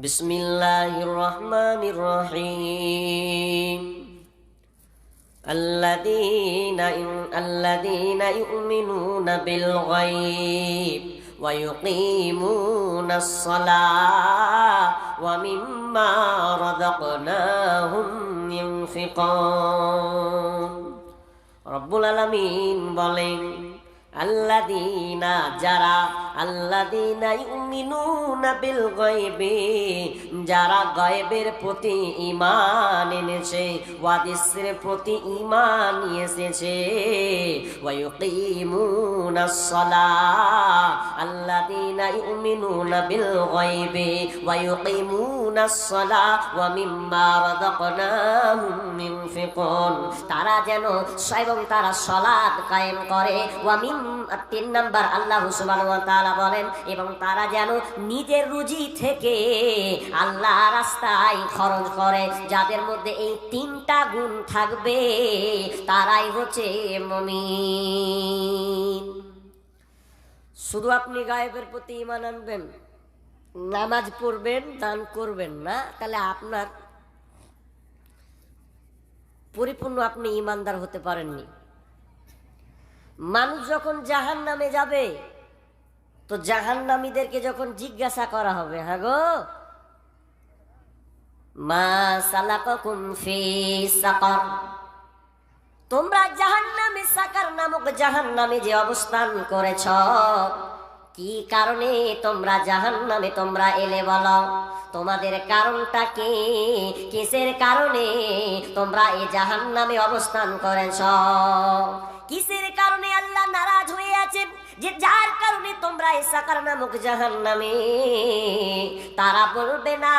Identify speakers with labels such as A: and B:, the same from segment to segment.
A: بسم الله الرحمن الرحيم الذين الذين يؤمنون بالغيب ويقيمون الصلاة ومما رزقناهم ينفقون رب العالمين بلين আল্লাদিনা যারা, আল্লাদিনা ইউমিনুনা বিল গয়বে, যারা গয়বের প্রতি ঈমান এনেছে, ওয়াদিসের প্রতি ঈমান এসেছে ওয়ায়ুকিমুনাস সালাহ ওয়া ইউকিমুনাস সালাহ ওয়া মিম্মা রাযাকনাহুম ইউনফিকুন তারা যেন এবং তারা সালাত কায়েম করে। ওয়ামিম তিন নাম্বার আল্লাহ তাআলা বলেন, এবং তারা যেন নিজের রুজি থেকে আল্লাহ রাস্তায় খরচ করে। যাদের মধ্যে এই তিনটা গুণ থাকবে, তারাই হচ্ছে মুমিন। শুধু আপনি গায়েবের প্রতি ইমান আনবেন, নামাজ পড়বেন, দান করবেন না, তাহলে আপনার পরিপূর্ণ আপনি ইমানদার হতে পারেননি। মানুষ যখন জাহান নামে যাবে, তো জাহান্নামীদেরকে যখন জিজ্ঞাসা করা হবে হ্যাঁ গো, মা সালাকাকুম ফি সাকার তোমরা জাহান্নামে সাকার নামক জাহান্নামে যে অবস্থান করেছ, কি কারণে তোমরা জাহান্নামে তোমরা এলে বলো? তোমাদের কারণটা কি? কিসের কারণে তোমরা এই জাহান্নামে অবস্থান করেছ? কিসের কারণে আল্লাহ নারাজ হয়ে আছেন? যে যার কারণে তোমরা এই সাকার নামক জাহান নামে তারা বলবে না।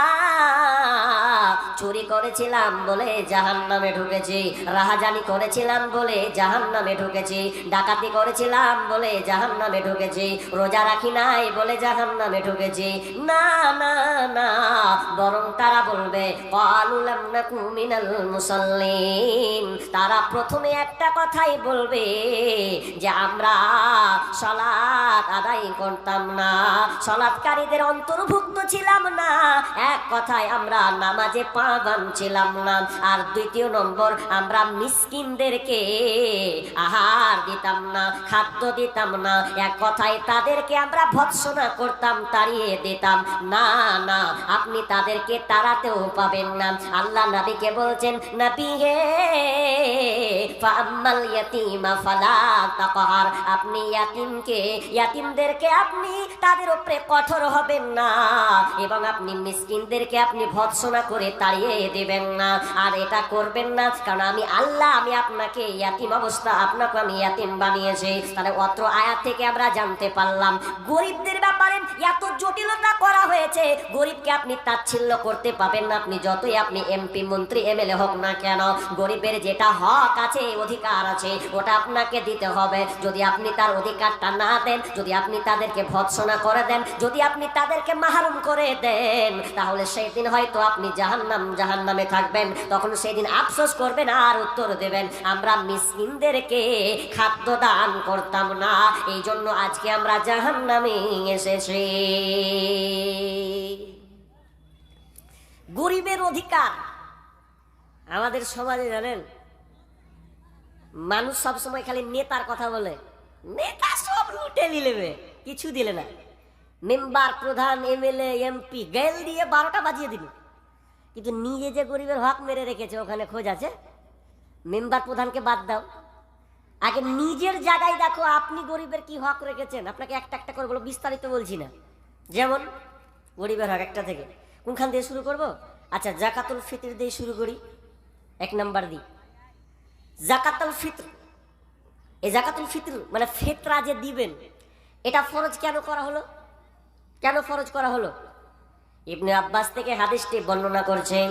A: চুরি করেছিলাম বলে জাহান নামে ঢুকেছি, রাহাজানি করেছিলাম বলে জাহান নামে ঢুকেছি, ডাকাতি করেছিলাম বলে জাহান নামে ঢুকেছি, রোজা রাখি নাই বলে জাহান নামে ঢুকেছি। না না না, বরং তারা বলবে মুসল্লিন। তারা প্রথমে একটা কথাই বলবে যে, আমরা সলাৎ আদায় করতাম না। সলাৎকারীদের অন্তর্ভুক্ত ছিলাম না। এক কথায় আমরা নামাজে পা ছিলাম না। আর দ্বিতীয় নম্বর, আমরা মিসকিনদেরকে আহার দিতাম না, খাদ্য দিতাম না। এক কথায় তাদেরকে আমরা ভৎসনা করতাম, তাড়িয়ে দিতাম। না না, আপনি তাদেরকে তাড়াতেও পাবেন না। আল্লাহ নবীকে বলছেন, নবী হে ফাম্মাল ইয়াতীমা ফালা তাকহার। আপনি ইয়াতিমকে ইয়াতিমদেরকে আপনি তাদের উপরে কঠোর হবেন না। এবং আপনি মিসকিনদেরকে আপনি ভৎসনা করে তাড়িয়ে দেবেন না। আর এটা করবেন না, কারণ আমি আল্লাহ, আমি আপনাকে ইয়াতিম অবস্থা, আপনাকে আমি ইয়াতিম বানিয়েছি। তাহলে অত্র আয়াত থেকে আমরা জানতে পারলাম। গরিবদের ব্যাপারে এত জটিলতা করা হয়েছে, গরিবকে আপনি তাচ্ছিল্য করতে পাবেন না। আপনি যতই আপনি এমপি, মন্ত্রী, এমএলএ হোক না কেন, গরিবের যেটা হক আছে, অধিকার আছে, ওটা আপনাকে দিতে হবে। যদি আপনি তার অধিকারটা না দেন, যদি আপনি তাদেরকে ভৎসনা করে দেন, যদি আপনি তাদেরকে মাহরুম করে দেন, তাহলে সেই দিন হয়তো আপনি জাহান্নাম, জাহান্নামে থাকবেন। তখন সেই দিন আফসোস করবেন, আর উত্তর দেবেন, আমরা মিসকিনদেরকে খাদ্য দান করতাম না এই জন্য আজকে আমরা জাহান্নামে এসেছি। গরিবের অধিকার আমাদের সমাজে জানেন? মানুষ সবসময় খালি নেতার কথা বলে। নেতা সব লুটে নিলেবে কিছু দিলে না। মেম্বার, প্রধান, এমএলএ, এমপি, গেল দিয়ে বারোটা বাজিয়ে দিল। কিন্তু নিজে যে গরিবের হক মেরে রেখেছে, ওখানে খোঁজ আছে? মেম্বার, প্রধানকে বাদ দাও। আগে নিজের জায়গায় দেখো আপনি গরিবের কি হক রেখেছেন। আপনাকে একটা একটা করে বলো, বিস্তারিত বলছি না। যেমন, গরিবের হক একটা থেকে। কোনখান দিয়ে শুরু করব? আচ্ছা জাকাতুল ফিতর দিয়ে শুরু করি। এক নাম্বার দিই। জাকাতুল ফিতর। এই জাকাতুল ফিতর মানে ফেতরা যে দিবেন, এটা ফরজ কেন করা হলো? কেন ফরজ করা হলো? ইবনে আব্বাস থেকে হাদিসটি বর্ণনা করছেন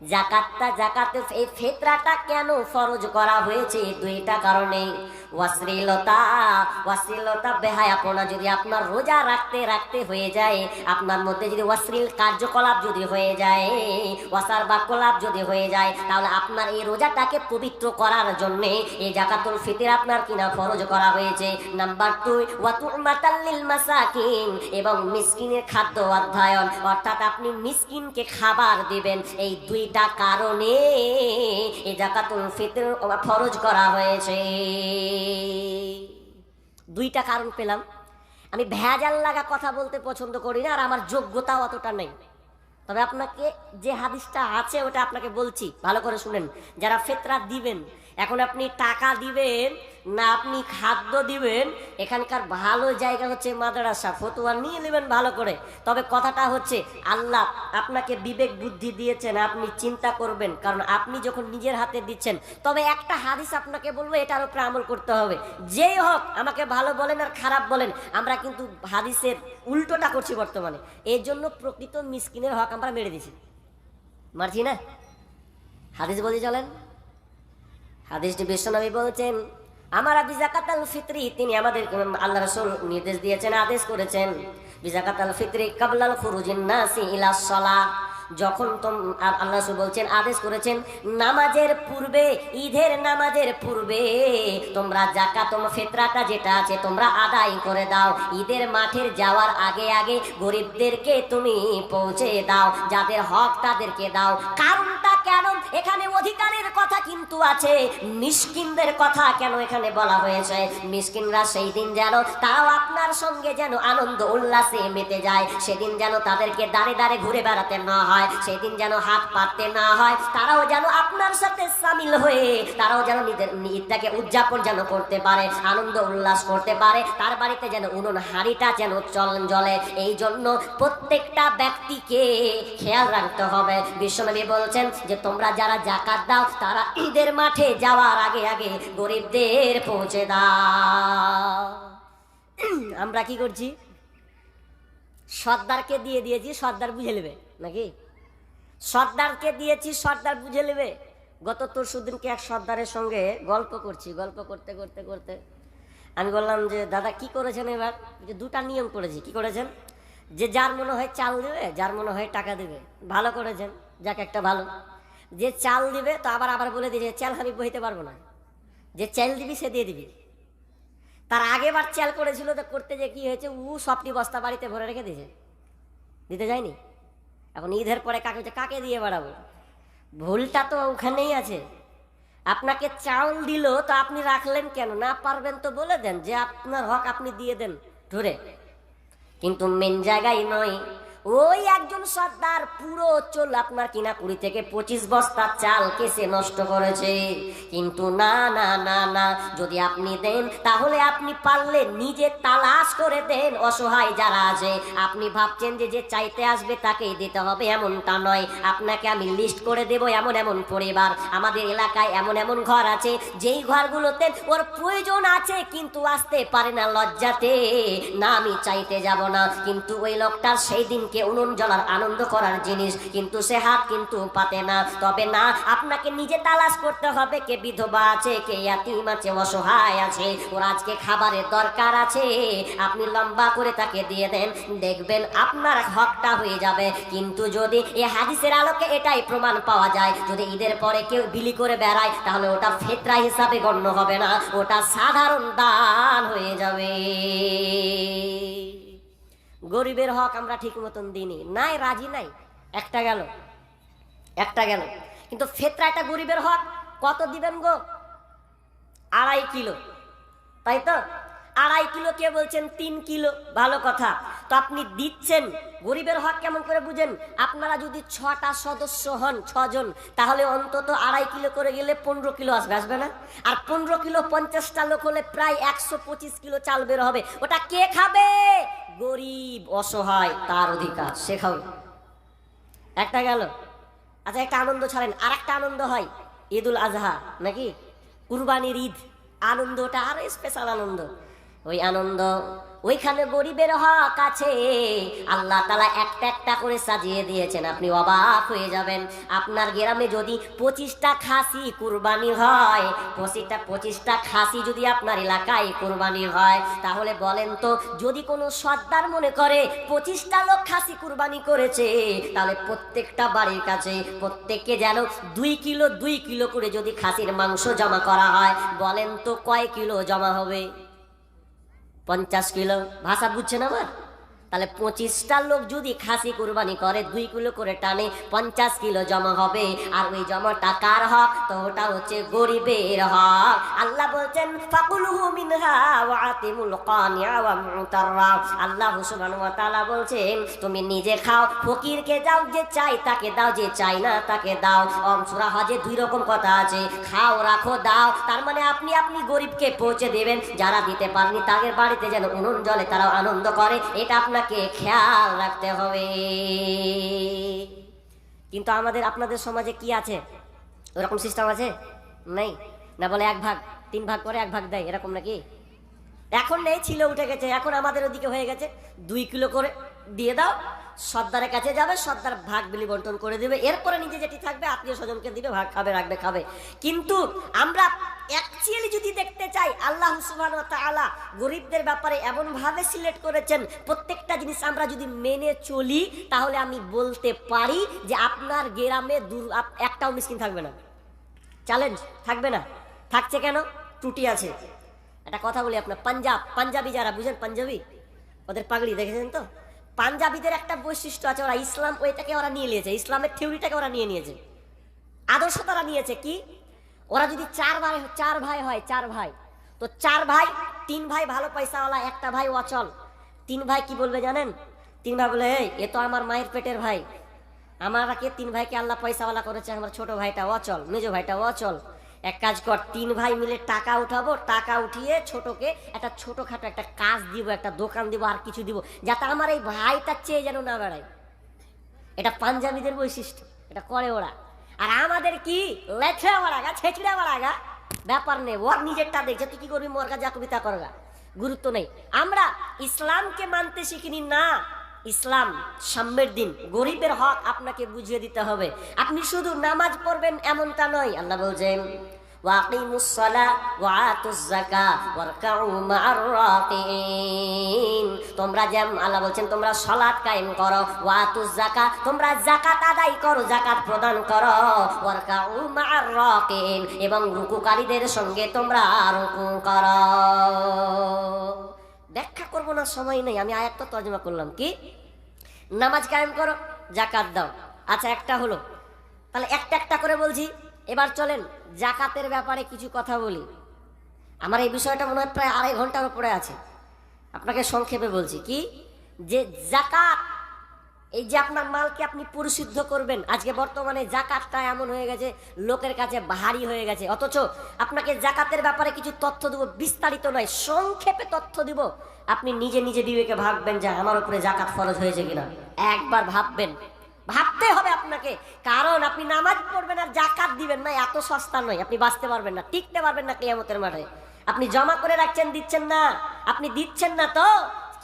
A: জাকাতটা জাকাতে এই ফেতরাটা কেন ফরজ করা হয়েছে? দুইটা কারণে। অশ্লীলতা অশ্লীলতা বেহায়াপনা যদি আপনার রোজা রাখতে রাখতে হয়ে যায়, আপনার মধ্যে যদি অশ্লীল কার্যকলাপ যদি হয়ে যায় অসার বাক্যলাপ যদি হয়ে যায়, তাহলে আপনার এই রোজাটাকে পবিত্র করার জন্যে এই জাকাতুল ফিতির আপনার কিনা ফরজ করা হয়েছে। নাম্বার টু ওয়াতুল মাতাল্লিল মাসাকিন, এবং মিসকিনের খাদ্য অধ্যয়ন। অর্থাৎ আপনি মিসকিনকে খাবার দিবেন। এই দুইটা কারণে এই জাকাতুল ফিতর ফরজ করা হয়েছে। দুইটা কারণ পেলাম। আমি ভেজাল লাগা কথা বলতে পছন্দ করি না আর আমার যোগ্যতাও অতটা নেই। তবে আপনাকে যে হাদিসটা আছে ওটা আপনাকে বলছি, ভালো করে শুনেন। যারা ফেতরা দিবেন এখন আপনি টাকা দিবেন, না আপনি খাদ্য দিবেন, এখানকার ভালো জায়গা হচ্ছে মাদ্রাসা। ফতুয়া নিয়ে নেবেন ভালো করে। তবে কথাটা হচ্ছে, আল্লাহ আপনাকে বিবেক বুদ্ধি দিয়েছেন, আপনি চিন্তা করবেন। কারণ আপনি যখন নিজের হাতে দিচ্ছেন, তবে একটা হাদিস আপনাকে বলব, এটার উপরে আমল করতে হবে। যেই হোক, আমাকে ভালো বলেন আর খারাপ বলেন, আমরা কিন্তু হাদিসের উল্টোটা করছি বর্তমানে। এর জন্য প্রকৃত মিসকিনের হক আমরা মেরে দিছি। মারছি না? হাদিস বলে চলেন। হাদিসটি বিশ্বনবী বলছেন, আমার আবি জাকাত আল ফিত্রি, তিনি আমাদের আল্লাহ রাসূল নির্দেশ দিয়েছেন, আদেশ করেছেন বিজাকাত আল ফিত্রি কাবলাল খুরুজিন নাসি ইলা সলা। যখন তোম আল্লাহ রাসূল বলছেন, আদেশ করেছেন, নামাজের পূর্বে, ঈদের নামাজের পূর্বে তোমরা জাকাত ও ফিতরাটা যেটা আছে, তোমরা আদায় করে দাও। ঈদের মাঠের যাওয়ার আগে আগে গরিবদেরকে তুমি পৌঁছে দাও, যাদের হক তাদেরকে দাও। কারণটা কেন? এখানে অধিকারের কথা কিন্তু আছে। মিসকিনদের কথা কেন এখানে বলা হয়েছে? মিসকিনরা সেই দিন যেন তাও আপনার সঙ্গে যেন আনন্দ, উল্লাসে মেতে যায়। সেদিন যেন তাদেরকে দাঁড়ে দাঁড়ে ঘুরে বেড়াতে না হয়। সেদিন যেন হাত পাততে না হয়। তারাও যেন আপনার সাথে সামিল হয়ে, তারাও যেন নিজের ঈদটাকে উদযাপন যেন করতে পারে, আনন্দ, উল্লাস করতে পারে। তার বাড়িতে যেন উনুন, হাড়িটা যেন চল জ্বলে এই জন্য প্রত্যেকটা ব্যক্তিকে খেয়াল রাখতে হবে। বিশ্বনবী বলছেন যে, তোমরা যারা জাকাত দাও, তারা ঈদের মাঠে যাওয়ার আগে আগে গরিবদের পৌঁছে দাও। আমরা কি করছি? সর্দারকে দিয়ে দিয়েছি, সর্দার বুঝে নেবে নাকি? সর্দারকে দিয়েছি, সর্দার বুঝে নেবে। গত তোর সুদিনকে এক সর্দারের সঙ্গে গল্প করছি, গল্প করতে করতে করতে। আমি বললাম যে, দাদা, কি করেছেন এবার? যে দুটা নিয়ম করেছি। কি করেছেন? যে, যার মনে হয় চাল দেবে, যার মনে হয় টাকা দেবে। ভালো করেছেন, যাক একটা ভালো। যে চাল দিবে, তো আবার আবার বলে দিয়েছে চাল আমি বইতে পারব না। যে চাল দিবি, সে দিয়ে দিবি। তার আগেবার চাল করেছিল, তো করতে যে কি হয়েছে, উ সবটি বস্তা বাড়িতে ভরে রেখে দিয়েছে। দিতে যায়নি? এখন ঈদের পরে কাকে কাকে দিয়ে বেড়াবো? ভুলটা তো ওখানেই আছে। আপনাকে চাউল দিল, তো আপনি রাখলেন কেন? না পারবেন তো বলে দেন, যে আপনার হক আপনি দিয়ে দেন, ধরে। কিন্তু মেন জায়গায় নয়। ওই একজন সর্দার পুরো চল আপনার কিনা কুড়ি থেকে পঁচিশ বস্তা চাল কেসে নষ্ট করেছে। কিন্তু না না না না, যদি আপনি দেন, তাহলে আপনি পারলে নিজে তালাশ করে দেন, অসহায় যারা আছে। আপনি ভাবছেন যে যে চাইতে আসবে তাকেই দিতে হবে, এমনটা নয়। আপনাকে আমি লিস্ট করে দেব এমন এমন পরিবার। আমাদের এলাকায় এমন এমন ঘর আছে, যেই ঘরগুলোতে ওর প্রয়োজন আছে, কিন্তু আসতে পারে না লজ্জাতে। না, আমি চাইতে যাব না। কিন্তু ওই লোকটার সেই দিনকে উনুন জ্বলার আনন্দ করার জিনিস, কিন্তু সে হাত কিন্তু পাতে না। তবে না, আপনাকে নিজে তালাশ করতে হবে কে বিধবা আছে, কে ইয়াতিম আছে, অসহায় আছে, ওর আজকে খাবারের দরকার আছে। আপনি লম্বা করে তাকে দিয়ে দেন, দেখবেন আপনার হকটা হয়ে যাবে। কিন্তু যদি এই হাদিসের আলোকে এটাই প্রমাণ পাওয়া যায়, যদি ঈদের পরে কেউ বিলি করে বেড়ায়, তাহলে ওটা ফেতরা হিসাবে গণ্য হবে না, ওটা সাধারণ দান হয়ে যাবে। গরিবের হক আমরা ঠিক মতন দিইনি। নাই, রাজি নাই। একটা গেল। একটা গেল। কিন্তু ফেতরা একটা গরিবের হক? কত দিবেন গো? আড়াই কিলো। তাই তো? আড়াই কিলো কে বলছেন? তিন কিলো। ভালো কথা। তো আপনি দিচ্ছেন। গরিবের হক কেমন করে বুঝেন? আপনারা যদি ছটা সদস্য হন, ছজন, তাহলে অন্তত আড়াই কিলো করে গেলে পনেরো কিলো আসবে আসবে না? আর পনেরো কিলো পঞ্চাশটা লোক হলে প্রায় একশো পঁচিশ কিলো চাল বের হবে। ওটা কে খাবে? গরিব, অসহায়, তার অধিকার, শেখাও। একটা গেল আচ্ছা একটা আনন্দ ছাড়েন আর একটা আনন্দ হয়, ঈদুল আজহা, নাকি? কুরবানির ঈদ, আনন্দটা আরও স্পেশাল আনন্দ। ওই আনন্দ, ওইখানে গরিবের হক আছে। আল্লাহ তালা একটা একটা করে সাজিয়ে দিয়েছেন, আপনি অবাক হয়ে যাবেন। আপনার গ্রামে যদি পঁচিশটা খাসি কুরবানি হয়, পঁচিশটা পঁচিশটা খাসি যদি আপনার এলাকায় কুরবানি হয়, তাহলে বলেন তো, যদি কোনো সর্দার মনে করে পঁচিশটা লোক খাসি কুরবানি করেছে, তাহলে প্রত্যেকটা বাড়ির কাছে প্রত্যেককে যেন দুই কিলো দুই কিলো করে যদি খাসির মাংস জমা করা হয়, বলেন তো কয় কিলো জমা হবে? পঞ্চাশ কিলো ভাষা বুঝছেন আমার তাহলে পঁচিশটা লোক যদি খাসি কুরবানি করে, দুই কিলো করে টানে পঞ্চাশ কিলো জমা হবে। আর ওই জমা টাকার হক? তো ওটা হচ্ছে গরিবের হক। আল্লাহ বলছেন, ফাকুলুহু মিনহা ওয়া আতিমুল কানিয়া ওয়া মুতাররা। আল্লাহ সুবহানাহু ওয়া বলছেন, তুমি নিজে খাও, ফকিরকে দাও যে চাই তাকে দাও যে চাই না, তাকে দাও। অম সূরা হজে দুই রকম কথা আছে। খাও, রাখো, দাও। তার মানে আপনি আপনি গরিবকে পৌঁছে দেবেন। যারা দিতে পারেনি, তাদের বাড়িতে যেন উনুন জলে তারা আনন্দ করে। এটা আপনাকে খেয়াল রাখতে হবে। কিন্তু আমাদের, আপনাদের সমাজে কি আছে? ওরকম সিস্টেম আছে? নেই? না বলে এক ভাগ, তিন ভাগ করে এক ভাগ দেয়, এরকম নাকি? এখন নেই, ছিল, উঠে গেছে, এখন আমাদের ওদিকে হয়ে গেছে, দুই কিলো করে দিয়ে দাও, সর্দারের কাছে যাবে, সর্দার ভাগ বিলি বন্টন করে দেবে। এরপরে নিজে যেটি থাকবে, আত্মীয় স্বজনকে দিবে, ভাগ খাবে, রাখবে, খাবে। কিন্তু আমরা অ্যাকচুয়ালি যদি দেখতে চাই, আল্লাহ সুবহানাহু ওয়া তাআলা গরিবদের ব্যাপারে এমনভাবে সিলেক্ট করেছেন, প্রত্যেকটা জিনিস আমরা যদি মেনে চলি, তাহলে আমি বলতে পারি যে আপনার গ্রামে দূর একটাও মিসকিন থাকবে না। চ্যালেঞ্জ থাকবে না? থাকছে কেন? ত্রুটি আছে। একটা কথা বলি আপনার, পাঞ্জাব পাঞ্জাবি যারা, বুঝেন পাঞ্জাবি? ওদের পাগড়ি দেখেছেন তো? পাঞ্জাবিদের একটা বৈশিষ্ট্য আছে ওরা ইসলাম ওইটাকে ওরা নিয়ে নিয়েছে ইসলামের থিওরিটাকে ওরা নিয়ে নিয়েছে। আদর্শ তারা নিয়েছে কি? ওরা যদি চার ভাই চার ভাই হয় চার ভাই তো চার ভাই তিন ভাই ভালো পয়সাওয়ালা একটা ভাই অচল। তিন ভাই কি বলবে জানেন? তিন ভাই বলে "এই, এ তো আমার মায়ের পেটের ভাই। আমাকে তিন ভাইকে আল্লাহ পয়সাওয়ালা করেছে আমার ছোট ভাইটা অচল মেজো ভাইটা অচল। এক কাজ কর, তিন ভাই মিলে টাকা উঠাবো, টাকা উঠিয়ে ছোটকে একটা ছোটখাটো একটা কাজ দিব, একটা দোকান দিব, আর কিছু দিব, যাতে আমার এই ভাইটা চেয়ে যেন না বেড়ায়। এটা পাঞ্জাবিদের বৈশিষ্ট্য, এটা করে ওরা। আর আমাদের কি? লেছে ওরাগা ছেঁচড়ে ওরাগা ব্যাপার নেই, ওর নিজেরটা দেখছে, তুই কি করবি? মোরগা যা কবিতা করগা। গুরুত্ব নেই। আমরা ইসলামকে মানতে শিখিনি, না। ইসলাম সাম্যের দিন গরিবের হক আপনাকে বুঝিয়ে দিতে হবে আপনি শুধু নামাজ পড়বেন এমনটা নয় আল্লাহ বলছেন وأقيموا الصلاة وآتوا الزكاة واركعوا مع الراكعين তোমরা যেম আল্লাহ বলছেন তোমরা সালাত কায়েম করো ওয়াতু জাকাত তোমরা জাকাত আদায় করো জাকাত প্রদান করো ওয়ারকাউ মা'আর রাকিন এবং রুকুকারীদের সঙ্গে তোমরা রুকু করো ব্যাখ্যা করব না, সময় নেই, আমি আয়াতটা তর্জমা করলাম, কি? নামাজ কায়েম করো জাকাত দাও। আচ্ছা একটা হলো। তাহলে একটা একটা করে বলছি। এবার চলেন জাকাতের ব্যাপারে কিছু কথা বলি। আমার এই বিষয়টা মনে হয় প্রায় আড়াই ঘণ্টার উপরে আছে। আপনাকে সংক্ষেপে বলছি, কি? যে জাকাত এই যে আপনার মালকে আপনি পরিশুদ্ধ করবেন, আজকে বর্তমানে জাকাতটা এমন হয়ে গেছে, লোকের কাছে ভারী হয়ে গেছে। অথচ আপনাকে জাকাতের ব্যাপারে কিছু তথ্য দেব, বিস্তারিত নয়, সংক্ষেপে তথ্য দিব। আপনি নিজে নিজে বিবেকে ভাববেন যে আমার উপরে জাকাত ফরজ হয়েছে কিনা। একবার ভাববেন। ভাবতে হবে আপনাকে, কারণ আপনি নামাজ পড়বেন আর জাকাত দিবেন না, এত সস্তা নয়, আপনি বাঁচতে পারবেন না, টিকতে পারবেন না কেয়ামতের মাঠে। আপনি জমা করে রাখছেন, দিচ্ছেন না, আপনি দিচ্ছেন না তো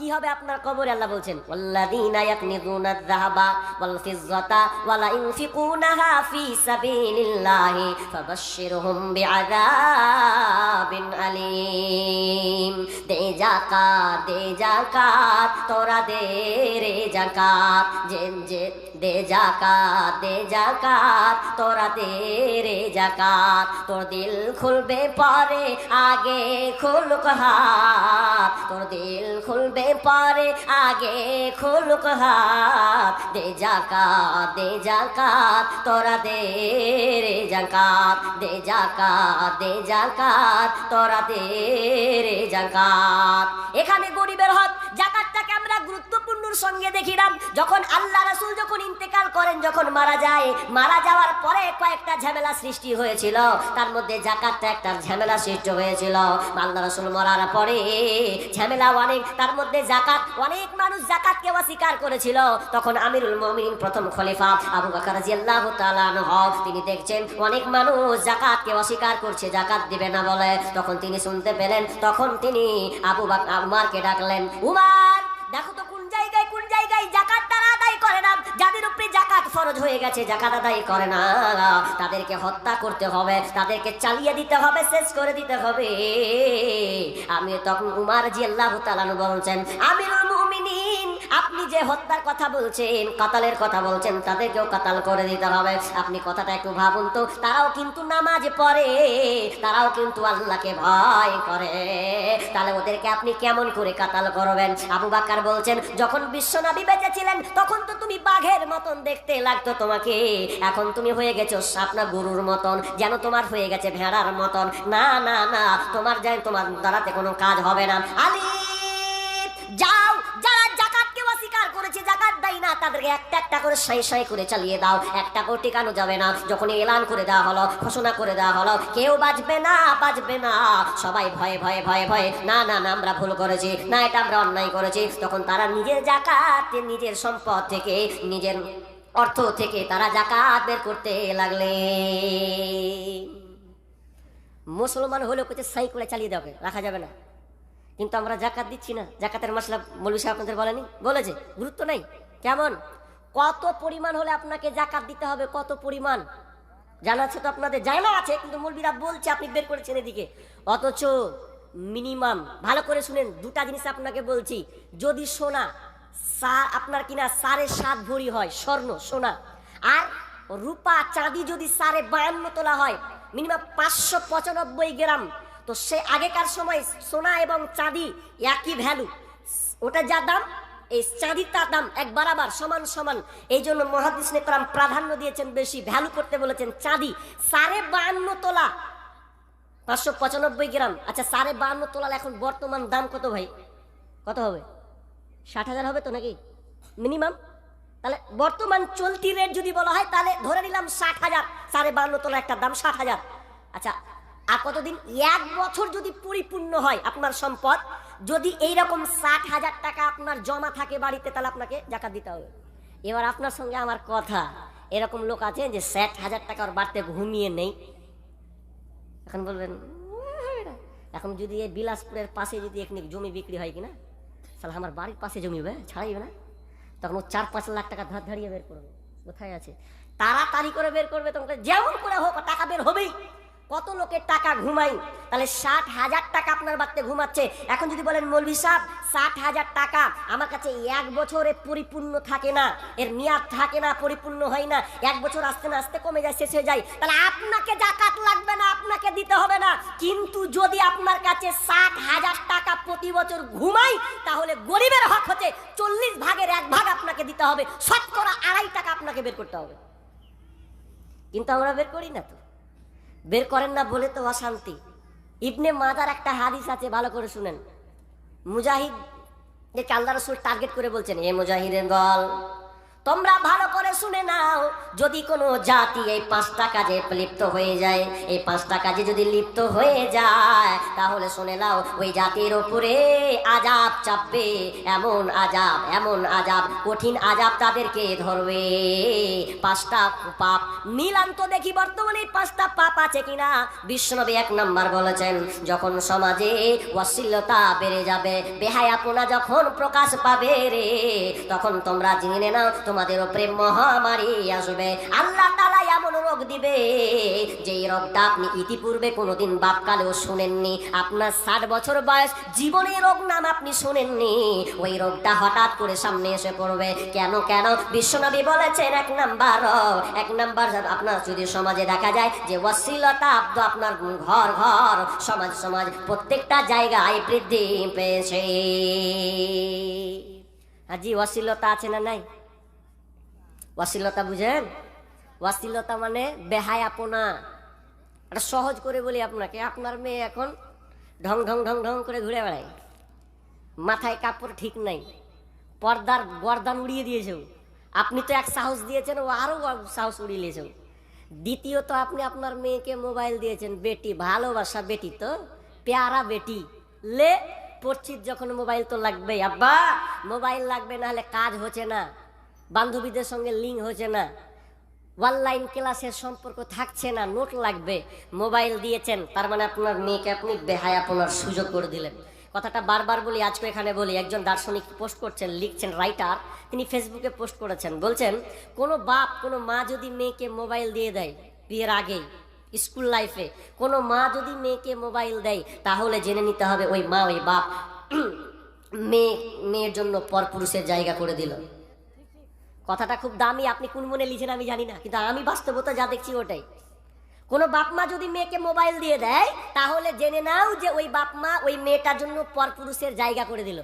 A: কি হবে আপনার কবরে? আল্লাহ বলছেন, ওয়াল্লাযীনা ইয়াকনিযুনা আয-যাহাবা ওয়াল ফিজ্জাতা ওয়ালা ইউনফিকুনাহা ফী সাবিলিল্লাহি ফাবাশশিরহুম বিআযাবিন আলীম. দে যাকাত দে যাকাত, তোরা দে রে যাকাত। যে যে দে যাকাত দে যাকাত তোরা দে রে জাকাত। তোর দিল খুলবে পরে, আগে খুলুক হাত। তোর দিল খুলবে পরে, আগে খুলুক হাত। দে যাকাত দে যাকাত তোরা দে রে যাকাত দে যাকাত দে যাকাত তোরা দে রে যাকাত এখানে গরিবের হক, জাকাতটাকে আমরা গুরুত্বপূর্ণ মৃত্যুর সঙ্গে দেখিলাম, যখন আল্লাহ রাসূল যখন ইন্তেকাল করেন, যখন মারা যায়, মারা যাওয়ার পরে কয়েকটা ঝামেলা সৃষ্টি হয়েছিল। তার মধ্যে জাকাতটা একটা ঝামেলা সৃষ্টি হয়েছিল। আল্লাহ রাসূল মরার পরে ঝামেলা অনেক, তার মধ্যে জাকাত, অনেক মানুষ জাকাতকে অস্বীকার করেছিল। তখন আমিরুল মুমিনিন প্রথম খলিফা আবু বকর রাদিয়াল্লাহু তাআলা আনহু, তিনি দেখছেন অনেক মানুষ জাকাত জাকাতকে অস্বীকার করছে, জাকাত দিবে না বলে। তখন তিনি শুনতে পেলেন, তখন তিনি আবু বকর উমারকে ডাকলেন, উমার, দেখো তো জায়গায়, কোন জায়গায় জাকাত তারা আদায় করে না? যাদের উপরে জাকাত ফরজ হয়ে গেছে, জাকাত আদায় করে না। তাদেরকে হত্যা করতে হবে, তাদেরকে চালিয়ে দিতে হবে, শেষ করে দিতে হবে। আমি তখন উমার জি আল্লাহ তালানু বলছেন, আমিরুল আপনি যে হত্যার কথা বলছেন, কাতালের কথা বলছেন, তাদেরকেও কাতাল করে দিতে হবে। আপনি কথাটা একটু ভাবুন তো, তারাও কিন্তু নামাজ পড়ে, তারাও কিন্তু আল্লাহকে ভয় করে। তাহলে ওদেরকে আপনি কেমন করে কাতাল করবেন? আবু বাক্কার বলছেন, যখন বিশ্বনবী বেঁচে ছিলেন তখন তো তুমি বাঘের মতন দেখতে লাগতো তোমাকে। এখন তুমি হয়ে গেছো আপনার গরুর মতন, যেন তোমার হয়ে গেছে ভেড়ার মতন। না না না, তোমার যেন তোমার দ্বারাতে কোনো কাজ হবে না। আলী যাও দেয় না, তাদেরকে একটা একটা করে সাই সাই করে চালিয়ে দাও। একটা করে টিকানো যাবে না? যখন এলান করে দেওয়া হলো, ঘোষণা করে দেওয়া হলো, কেউ বাঁচবে না বাঁচবে না। সবাই ভয়ে ভয়ে ভয়ে ভয়ে, না না না, আমরা ভুল করেছি, না, এটা আমরা অন্যায় করেছি। তখন তারা নিজের জাকাত, নিজের সম্পদ থেকে, নিজের অর্থ থেকে তারা জাকাত বের করতে লাগলে। মুসলমান হলেও কিছু সাই করে চালিয়ে দেবে রাখা যাবে না। কিন্তু আমরা জাকাত দিচ্ছি না। জাকাতের মশলা মৌলভী সাহেব আপনাদের বলেনি? বলেছে, গুরুত্ব নাই। কেমন? কত পরিমাণ হলে আপনাকে জাকাত দিতে হবে? কত পরিমাণ? জানা আছে তো আপনাদের, জানা আছে, কিন্তু মৌলবীরা বলছে, আপনি বের করেছেন এদিকে। অথচ মিনিমাম ভালো করে শুনেন, দুটা জিনিস আপনাকে বলছি। যদি সোনা আপনার কিনা সাড়ে সাত ভরি হয়, স্বর্ণ, সোনা, আর রূপা, চাঁদি যদি সাড়ে বায়ান্ন তোলা হয় মিনিমাম পাঁচশো পঁচানব্বই গ্রাম, তো সে আগেকার সময় সোনা এবং চাঁদি একই ভ্যালু ওটা যা দাম? এই চাঁদির তার দাম এক বারাবার সমান সমান। এই জন্য মহাদিস নেকরাম প্রাধান্য দিয়েছেন বেশি ভ্যালু করতে বলেছেন চাঁদি। সাড়ে বায়ান্ন তোলা। পাঁচশো পঁচানব্বই গ্রাম। আচ্ছা সাড়ে বায়ান্ন তোলার এখন বর্তমান দাম কত ভাই? কত হবে? ষাট হাজার হবে তো নাকি? মিনিমাম তাহলে বর্তমান চলতি রেট যদি বলা হয়, তাহলে ধরে নিলাম ষাট হাজার। সাড়ে বান্ন তোলা একটা দাম ষাট হাজার। আচ্ছা আর কতদিন? এক বছর যদি পরিপূর্ণ হয় আপনার সম্পদ, যদি এই রকম ষাট হাজার টাকা আপনার জমা থাকে বাড়িতে, তাহলে আপনাকে জাকাত দিতে হবে। এবার আপনার সঙ্গে আমার কথা। এরকম লোক আছে যে ষাট হাজার টাকা ওর বাড়িতে ঘুমিয়ে নেই। এখন বলবেন এখন যদি এই বিলাসপুরের পাশে যদি এখানে জমি বিক্রি হয় কিনা, তাহলে আমার বাড়ির পাশে জমি হবে ছাড়াইবে না? তখন ও চার পাঁচ লাখ টাকা ধার ধারিয়ে বের করবে। কোথায় আছে? তাড়াতাড়ি করে বের করবে তোমাকে যেমন করে হোক, টাকা বের হবেই। কত লোকের টাকা ঘুমাই? তাহলে ষাট হাজার টাকা আপনার বাড়িতে ঘুমাচ্ছে। এখন যদি বলেন, মৌলভি সাহেব, ষাট হাজার টাকা আমার কাছে এক বছরে পরিপূর্ণ থাকে না, এর মেয়াদ থাকে না, পরিপূর্ণ হয় না, এক বছর আস্তে না আসতে কমে যায়, শেষ হয়ে যায়, তাহলে আপনাকে জাকাত লাগবে না, আপনাকে দিতে হবে না। কিন্তু যদি আপনার কাছে ষাট হাজার টাকা প্রতি বছর ঘুমাই, তাহলে গরিবের হক হচ্ছে চল্লিশ ভাগের এক ভাগ আপনাকে দিতে হবে। শতকরা আড়াই টাকা আপনাকে বের করতে হবে। কিন্তু আমরা বের করি না তো। বের করেন না বলে তো অশান্তি। ইবনে মাদার একটা হাদিস আছে, ভালো করে শুনেন। মুজাহিদ যে আল্লাহ রসুল টার্গেট করে বলছেন, এ মুজাহিদের দল তোমরা ভালো করে শুনে নাও, যদি কোনো জাতি এই পাঁচটা কাজে লিপ্ত হয়ে যায়, এই পাঁচটা কাজে যদি লিপ্ত হয়ে যায়, তাহলে শুনে নাও, ওই জাতির ওপরে আজাব চাপবে, এমন আজাব এমন আজাব, কঠিন আজাব তাদেরকে ধরবে। পাঁচটা পাপ মিলান তো দেখি বর্তমানে পাঁচটা পাপ আছে কিনা। বিশ্বনবী এক নম্বর বলেছেন, যখন সমাজে অশ্লীলতা বেড়ে যাবে, বেহায়াপনা যখন প্রকাশ পাবে রে, তখন তোমরা জেনে নাও তোমাদের উপরে মহামারী আসবে। আল্লাহ তালা এমন রোগ দিবে যে এই রোগটা আপনি ইতিপূর্বে কোনোদিন বাপকালেও শোনেননি। আপনার ষাট বছর বয়স জীবনে রোগ নাম আপনি শোনেননি। ওই রোগটা হঠাৎ করে সামনে এসে পড়বে। কেন কেন? বিশ্বনবী বলেছেন, এক নাম্বার এক নাম্বার আপনার যদি সমাজে দেখা যায় যে অশ্লীলতা আব্দ আপনার ঘর ঘর, সমাজ সমাজ, প্রত্যেকটা জায়গায় বৃদ্ধি পেয়েছে। আজি অশ্লীলতা আছে না নাই? অশ্লীলতা বুঝেন? অশ্লীলতা মানে বেহায় আপনা এটা সহজ করে বলি আপনাকে, আপনার মেয়ে এখন ঢং ঢং ঢং ঢং করে ঘুরে বেড়ায়। মাথায় কাপড় ঠিক নাই, পর্দার গর্দান উড়িয়ে দিয়েছে আপনি তো এক সাহস দিয়েছেন, ও আরও সাহস উড়িয়ে দিয়েছে দ্বিতীয়ত আপনি আপনার মেয়েকে মোবাইল দিয়েছেন, বেটি, ভালোবাসা বেটি তো, পেয়ারা বেটি। লে পড়ছিস যখন মোবাইল তো লাগবেই। আব্বা, মোবাইল লাগবে না হলে কাজ হচ্ছে না। বান্ধবীদের সঙ্গে লিঙ্ক হচ্ছে না। অনলাইন ক্লাসের সম্পর্ক থাকছে না নোট লাগবে। মোবাইল দিয়েছেন, তার মানে আপনার মেয়েকে আপনি বেহায় আপনার সুযোগ করে দিলেন। কথাটা বারবার বলি, আজকে এখানে বলি, একজন দার্শনিক পোস্ট করছেন, লিখছেন রাইটার তিনি ফেসবুকে পোস্ট করেছেন। বলছেন, কোনো বাপ, কোনো মা যদি মেয়েকে মোবাইল দিয়ে দেয়, বিয়ের আগেই স্কুল লাইফে কোনো মা যদি মেয়েকে মোবাইল দেয়, তাহলে জেনে নিতে হবে ওই মা, ওই বাপ, মেয়ে, মেয়ের জন্য পরপুরুষের জায়গা করে দিল। কথাটা খুব দামি, আপনি কোন মনে লিখেন আমি জানি না, কিন্তু আমি বাস্তবতা যা দেখছি ওটাই। কোনো বাপ মা যদি মেয়েকে মোবাইল দিয়ে দেয়, তাহলে জেনে নাও যে ওই বাপ মা ওই মেয়েটার জন্য পরপুরুষের জায়গা করে দিল।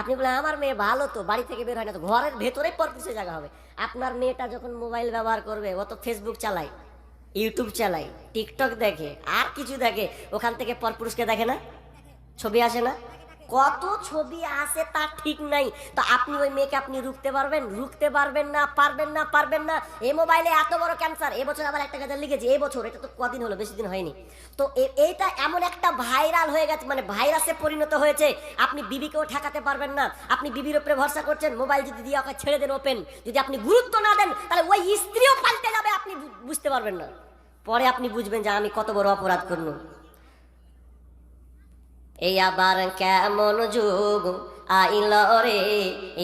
A: আপনি বলেন, আমার মেয়ে ভালো তো, বাড়ি থেকে বের হয় না তো, ঘরের ভেতরে পরপুরুষের জায়গা হবে। আপনার মেয়েটা যখন মোবাইল ব্যবহার করবে, ও তো ফেসবুক চালায় ইউটিউব চালায় টিকটক দেখে, আর কিছু দেখে, ওখান থেকে পরপুরুষকে দেখে না? ছবি আসে না? কত ছবি আসে তার ঠিক নাই। তো আপনি ওই মেয়েকে আপনি রুখতে পারবেন? রুখতে পারবেন না পারবেন না পারবেন না। এই মোবাইলে এত বড় ক্যান্সার এবছর আবার একটা গাজার লিখেছে বছর, এটা তো কদিন হলো, বেশি দিন হয়নি। তো এইটা এমন একটা ভাইরাল হয়ে গেছে মানে ভাইরাসে পরিণত হয়েছে, আপনি বিবিকেও ঠেকাতে পারবেন না। আপনি বিবির উপরে ভরসা করছেন মোবাইল যদি দিয়ে ওকে ছেড়ে দেন ওপেন যদি আপনি গুরুত্ব না দেন, তাহলে ওই স্ত্রীও পাল্টে যাবে, আপনি বুঝতে পারবেন না। পরে আপনি বুঝবেন যে আমি কত বড় অপরাধ করলাম। এই আবার কেমন যুগ? আইল রে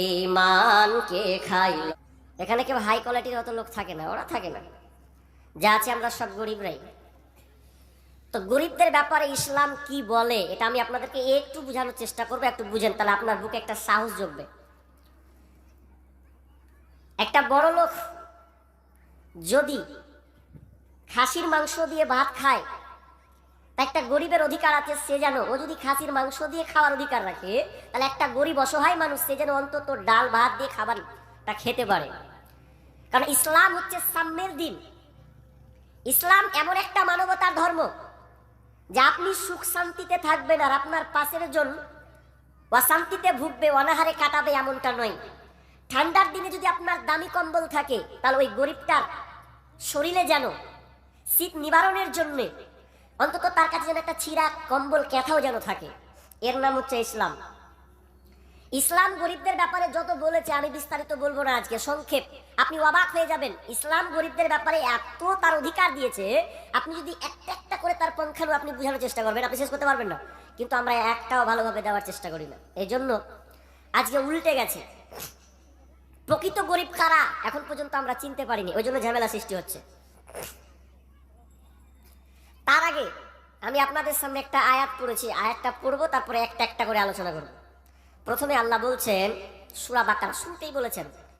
A: ইমানকে খাইল? এখানে কেউ হাই কোয়ালিটির অত লোক থাকে না, ওরা থাকে না। যা আছে আমরা সব গরিবরাই তো গরিবদের ব্যাপারে ইসলাম কি বলে, এটা আমি আপনাদেরকে একটু বোঝানোর চেষ্টা করব, একটু বুঝেন, তাহলে আপনার বুকে একটা সাহস জমবে। একটা বড় লোক যদি খাসির মাংস দিয়ে ভাত খায় তা একটা গরিবের অধিকার আছে, সে যেন ও যদি খাসির মাংস দিয়ে খাওয়ার অধিকার রাখে, তাহলে একটা গরিব অসহায় মানুষ, সে যেন অন্তত ডাল, ভাত দিয়ে খাবারটা খেতে পারে। কারণ ইসলাম হচ্ছে সাম্যের দিন। ইসলাম এমন একটা মানবতার ধর্ম, যে আপনি সুখ শান্তিতে থাকবেন আর আপনার পাশের জন অশান্তিতে ভুগবে, অনাহারে কাটাবে এমনটা নয়। ঠান্ডার দিনে যদি আপনার দামি কম্বল থাকে, তাহলে ওই গরিবটার শরীরে যেন শীত নিবারণের জন্য অন্তত তার কাছে যেন একটা ছিঁড়া কম্বল ক্যাথাও যেন থাকে। এর নাম হচ্ছে ইসলাম। ইসলাম গরিবদের ব্যাপারে যত বলেছে, আমি বিস্তারিত বলব না আজকে, সংক্ষেপ। আপনি অবাক হয়ে যাবেন, ইসলাম গরিবদের ব্যাপারে এত তার অধিকার দিয়েছে, আপনি যদি একটা একটা করে তার পঙ্খানু আপনি বোঝানোর চেষ্টা করবেন, আপনি শেষ করতে পারবেন না। কিন্তু আমরা একটাও ভালোভাবে দেওয়ার চেষ্টা করি না। এই জন্য আজকে উল্টে গেছে। প্রকৃত গরিব কারা? এখন পর্যন্ত আমরা চিনতে পারিনি, ওই জন্য ঝামেলা সৃষ্টি হচ্ছে। তার আগে আমি আপনাদের সামনে একটা আয়াত পড়েছি। আয়াতটা পড়ব, তারপরে একটা একটা করে আলোচনা করব। প্রথমে আল্লাহ বলছেন, সুরা বাকারা শুনতেই বলেছেন